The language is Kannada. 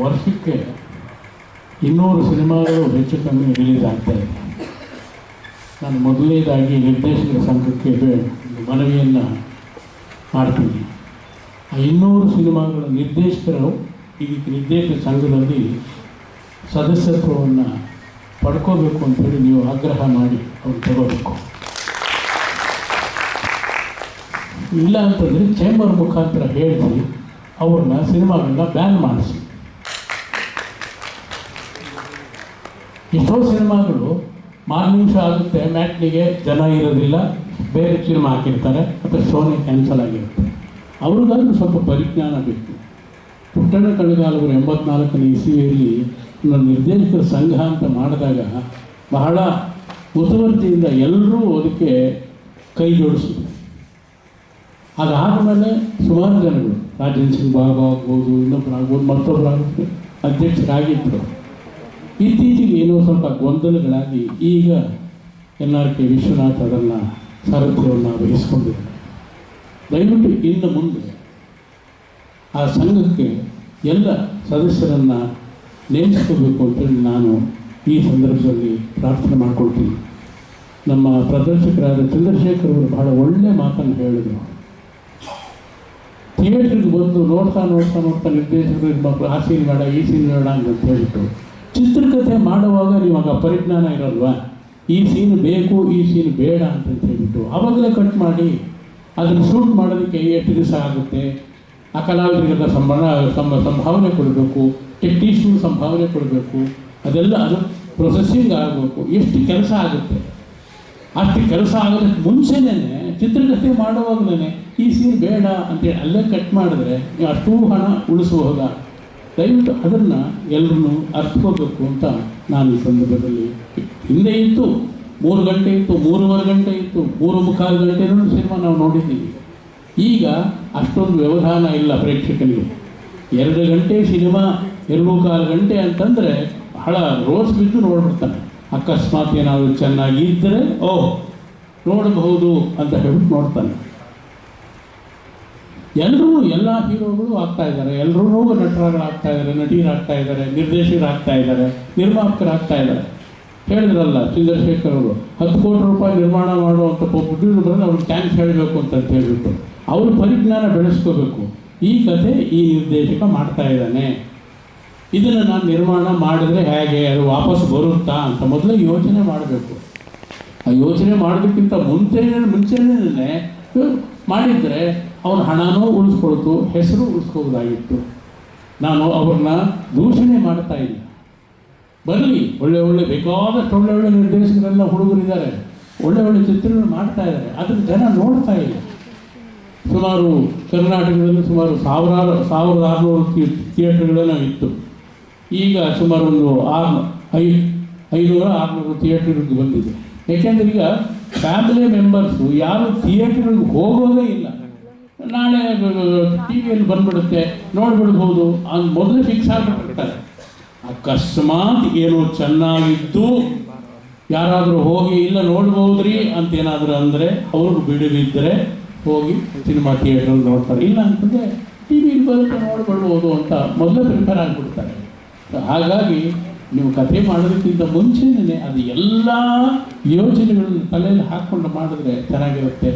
ವರ್ಷಕ್ಕೆ ಇನ್ನೂರು ಸಿನಿಮಾಗಳು ಹೆಚ್ಚು ಕಮ್ಮಿ ರಿಲೀಸ್ ಆಗ್ತಾ ಇದೆ. ನಾನು ಮೊದಲನೇದಾಗಿ ನಿರ್ದೇಶಕರ ಸಂಘಕ್ಕೆ ಮನವಿಯನ್ನು ಮಾಡ್ತೀನಿ. ಆ ಇನ್ನೂರು ಸಿನಿಮಾಗಳ ನಿರ್ದೇಶಕರು, ಈ ನಿರ್ದೇಶಕ ಸಂಘದಲ್ಲಿ ಸದಸ್ಯತ್ವವನ್ನು ಪಡ್ಕೋಬೇಕು ಅಂತೇಳಿ ನೀವು ಆಗ್ರಹ ಮಾಡಿ ಅವ್ರು ತಗೋಬೇಕು. ಇಲ್ಲ ಅಂತಂದರೆ ಚೇಂಬರ್ ಮುಖಾಂತರ ಹೇಳಿ ಅವ್ರನ್ನ ಸಿನಿಮಾಗಳನ್ನ ಬ್ಯಾನ್ ಮಾಡಿಸಿ. ಎಷ್ಟೋ ಸಿನಿಮಾಗಳು ಮಾರ್ನಿಂಗ್ ಶೋ ಆಗುತ್ತೆ, ಮ್ಯಾಟ್ನಿಗೆ ಜನ ಇರೋದಿಲ್ಲ ಬೇರೆ ಸಿನಿಮಾ ಹಾಕಿರ್ತಾರೆ, ಮತ್ತು ಶೋನೇ ಕ್ಯಾನ್ಸಲ್ ಆಗಿರುತ್ತೆ. ಅವ್ರಿಗಾದ್ರೂ ಸ್ವಲ್ಪ ಪರಿಜ್ಞಾನ ಬೇಕು. ಪುಟ್ಟಣ್ಣ ಕಣಗಾಲವರು ಎಂಬತ್ನಾಲ್ಕನೇ ಇಸವಿಯಲ್ಲಿ ನಿರ್ದೇಶಕರ ಸಂಘ ಅಂತ ಮಾಡಿದಾಗ ಬಹಳ ಮುತುವರ್ಜಿಯಿಂದ ಎಲ್ಲರೂ ಅದಕ್ಕೆ ಕೈ ಜೋಡಿಸಿದ್ರು. ಅದಾದಮೇಲೆ ಸುಮಾರು ಜನಗಳು, ರಾಜೇಂದ್ರ ಸಿಂಗ್ ಬಾಬಾ ಆಗ್ಬೋದು ಇನ್ನೊಬ್ಬರಾಗ್ಬೋದು ಮತ್ತೊಬ್ಬರಾಗ್ಬೋದು ಅಧ್ಯಕ್ಷರಾಗಿದ್ದರು ಇತ್ತೀಚೆಗೆ ಏನೋ ಸ್ವಲ್ಪ ಗೊಂದಲಗಳಾಗಿ ಈಗ ಎನ್ ಆರ್ ಕೆ ವಿಶ್ವನಾಥ್ ಅದನ್ನು ಸಾರಥ್ಯವನ್ನು ವಹಿಸ್ಕೊಂಡಿದ್ದಾರೆ. ದಯವಿಟ್ಟು ಇನ್ನು ಮುಂದೆ ಆ ಸಂಘಕ್ಕೆ ಎಲ್ಲ ಸದಸ್ಯರನ್ನು ನೇಮಿಸ್ಕೋಬೇಕು ಅಂತೇಳಿ ನಾನು ಈ ಸಂದರ್ಭದಲ್ಲಿ ಪ್ರಾರ್ಥನೆ ಮಾಡಿಕೊಳ್ತೀನಿ. ನಮ್ಮ ಪ್ರದರ್ಶಕರಾದ ಚಂದ್ರಶೇಖರ್ ಅವರು ಬಹಳ ಒಳ್ಳೆಯ ಮಾತನ್ನು ಹೇಳಿದರು. ಥಿಯೇಟ್ರಿಗೆ ಬಂದು ನೋಡ್ತಾ ನೋಡ್ತಾ ನೋಡ್ತಾ ನಿರ್ದೇಶಕರು ಮಕ್ಕಳು, ಆ ಸೀನ್ ಬೇಡ, ಈ ಸೀನ್ ಬೇಡ ಅಂತ ಹೇಳಿಟ್ಟು ಚಿತ್ರಕಥೆ ಮಾಡುವಾಗ ನಿಮಗೆ ಪರಿಜ್ಞಾನ ಇರಲ್ವಾ? ಈ ಸೀನ್ ಬೇಕು, ಈ ಸೀನ್ ಬೇಡ ಅಂತ ಹೇಳ್ಬಿಟ್ಟು ಆವಾಗಲೇ ಕಟ್ ಮಾಡಿ ಅದನ್ನು ಶೂಟ್ ಮಾಡೋದಕ್ಕೆ ಎಷ್ಟು ದಿವಸ ಆಗುತ್ತೆ? ಆ ಕಲಾವಿದರಿಗೆಲ್ಲ ಸಂಬಳ ಸಂಬ ಸಂಭಾವನೆ ಕೊಡಬೇಕು ಟೆಕ್ನಿಷಿಯನ್ ಸಂಭಾವನೆ ಕೊಡಬೇಕು, ಅದೆಲ್ಲ ಅದು ಪ್ರೊಸೆಸಿಂಗ್ ಆಗಬೇಕು. ಎಷ್ಟು ಕೆಲಸ ಆಗುತ್ತೆ? ಅಷ್ಟು ಕೆಲಸ ಆಗೋದಕ್ಕೆ ಮುಂಚೆನೇ ಚಿತ್ರಕಥೆ ಮಾಡುವಾಗಲೇ ಈ ಸೀನ್ ಬೇಡ ಅಂತೇಳಿ ಅಲ್ಲೇ ಕಟ್ ಮಾಡಿದ್ರೆ ನೀವು ಅಷ್ಟೂ ಹಣ ಉಳಿಸಬಹುದಾ? ದಯವಿಟ್ಟು ಅದನ್ನು ಎಲ್ಲರೂ ಅರ್ಥಕೋಬೇಕು ಅಂತ ನಾನು ಈ ಸಂದರ್ಭದಲ್ಲಿ ಹಿಂದೆ ಇತ್ತು. ಮೂರು ಗಂಟೆ ಇತ್ತು, ಮೂರುವರೆ ಗಂಟೆ ಇತ್ತು, ಮೂರು ಮುಕ್ಕಾಲು ಗಂಟೆ ಸಿನಿಮಾ ನಾವು ನೋಡಿದ್ದೀವಿ. ಈಗ ಅಷ್ಟೊಂದು ವ್ಯವಧಾನ ಇಲ್ಲ ಪ್ರೇಕ್ಷಕನಿಗೆ. ಎರಡು ಗಂಟೆ ಸಿನಿಮಾ, ಎರಡು ಕಾಲು ಗಂಟೆ ಅಂತಂದರೆ ಬಹಳ ರೋಸ್ ಬಿದ್ದು ನೋಡ್ಬಿಡ್ತಾನೆ. ಅಕಸ್ಮಾತ್ ಏನಾದರೂ ಚೆನ್ನಾಗಿ ಇದ್ದರೆ ಓಹ್, ನೋಡಬಹುದು ಅಂತ ಹೇಳ್ಬಿಟ್ಟು ನೋಡ್ತಾನೆ. ಎಲ್ಲರೂ ಎಲ್ಲ ಹೀರೋಗಳು ಆಗ್ತಾ ಇದ್ದಾರೆ. ಎಲ್ಲರೂ ನಟರಾಗ್ತಾ ಇದ್ದಾರೆ ನಟಿಯರಾಗ್ತಾ ಇದ್ದಾರೆ ನಿರ್ದೇಶಕರಾಗ್ತಾ ಇದ್ದಾರೆ, ನಿರ್ಮಾಪಕರಾಗ್ತಾ ಇದ್ದಾರೆ. ಹೇಳಿದ್ರಲ್ಲ ಚಂದ್ರಶೇಖರ್ ಅವರು ಹತ್ತು ಕೋಟಿ ರೂಪಾಯಿ ನಿರ್ಮಾಣ ಮಾಡುವಂಥ ಪ್ರೊಡ್ಯೂಸರ್ ಬಂದರೆ ಅವ್ರಿಗೆ ಥ್ಯಾಂಕ್ಸ್ ಹೇಳಬೇಕು ಅಂತ ಹೇಳಿಬಿಟ್ಟು ಅವ್ರ ಪರಿಜ್ಞಾನ ಬೆಳೆಸ್ಕೋಬೇಕು. ಈ ಕಥೆ ಈ ನಿರ್ದೇಶಕ ಮಾಡ್ತಾ ಇದ್ದಾನೆ. ಇದನ್ನು ನಾನು ನಿರ್ಮಾಣ ಮಾಡಿದ್ರೆ ಹೇಗೆ, ಅದು ವಾಪಸ್ ಬರುತ್ತಾ ಅಂತ ಮೊದಲೇ ಯೋಚನೆ ಮಾಡಬೇಕು. ಆ ಯೋಚನೆ ಮಾಡೋದಕ್ಕಿಂತ ಮುಂಚೆನೇ ಮುಂಚೆನೇ ಮಾಡಿದರೆ ಅವನ ಹಣನೂ ಉಳಿಸ್ಕೊಳ್ತು, ಹೆಸರು ಉಳಿಸ್ಕೋಬೋದಾಗಿತ್ತು ನಾನು ಅವ್ರನ್ನ ದೂಷಣೆ ಮಾಡ್ತಾ ಇಲ್ಲ ಬರಲಿ, ಒಳ್ಳೆ ಒಳ್ಳೆ ಬೇಕಾದಷ್ಟು ಒಳ್ಳೆ ಒಳ್ಳೆ ನಿರ್ದೇಶಕರೆಲ್ಲ ಹುಡುಗರಿದ್ದಾರೆ. ಒಳ್ಳೆ ಒಳ್ಳೆ ಚಿತ್ರಗಳು ಮಾಡ್ತಾ ಇದ್ದಾರೆ. ಜನ ನೋಡ್ತಾ ಇಲ್ಲ. ಸುಮಾರು ಕರ್ನಾಟಕದಲ್ಲಿ ಸುಮಾರು ಸಾವಿರಾರು, ಸಾವಿರದ ಆರುನೂರು ಥಿಯೇಟ್ರ್ಗಳನ್ನು ಇತ್ತು. ಈಗ ಸುಮಾರು ಒಂದು ಆರು ಐ, ಐನೂರ ಆರುನೂರು ಥಿಯೇಟ್ರ್ಗಳಿಗೆ ಬಂದಿದೆ. ಯಾಕೆಂದ್ರೆ ಈಗ ಫ್ಯಾಮಿಲಿ ಮೆಂಬರ್ಸು ಯಾರು ಥಿಯೇಟ್ರಿಗೆ ಹೋಗೋದೇ ಇಲ್ಲ. ನಾಳೆ ಟಿ ವಿಯಲ್ಲಿ ಬಂದ್ಬಿಡುತ್ತೆ, ನೋಡ್ಬಿಡ್ಬೋದು, ಅದು ಮೊದಲು ಫಿಕ್ಸ್ ಆಗಿಬಿಟ್ಟಿರ್ತಾರೆ. ಅಕಸ್ಮಾತ್ ಏನೋ ಚೆನ್ನಾಗಿತ್ತು. ಯಾರಾದರೂ ಹೋಗಿ, ಇಲ್ಲ ನೋಡ್ಬೋದ್ರಿ ಅಂತ ಏನಾದರೂ ಅಂದರೆ ಅವ್ರಿಗೆ ಬಿಡುವಿದ್ದರೆ ಹೋಗಿ ಸಿನಿಮಾ ಥಿಯೇಟ್ರಲ್ಲಿ ನೋಡ್ತಾರೆ. ಇಲ್ಲ ಅಂತಂದರೆ ಟಿ ವಿಲಿ ಬರುತ್ತೆ ನೋಡ್ಬಿಡ್ಬೋದು ಅಂತ ಮೊದಲೇ ಪ್ರಿಪೇರ್ ಆಗಿಬಿಡ್ತಾರೆ. ಹಾಗಾಗಿ ನೀವು ಕಥೆ ಮಾಡೋದಕ್ಕಿಂತ ಮುಂಚೆನೇ ಅದು ಎಲ್ಲ ಯೋಜನೆಗಳನ್ನು ತಲೆಯಲ್ಲಿ ಹಾಕ್ಕೊಂಡು ಮಾಡಿದ್ರೆ ಚೆನ್ನಾಗಿರುತ್ತೆ.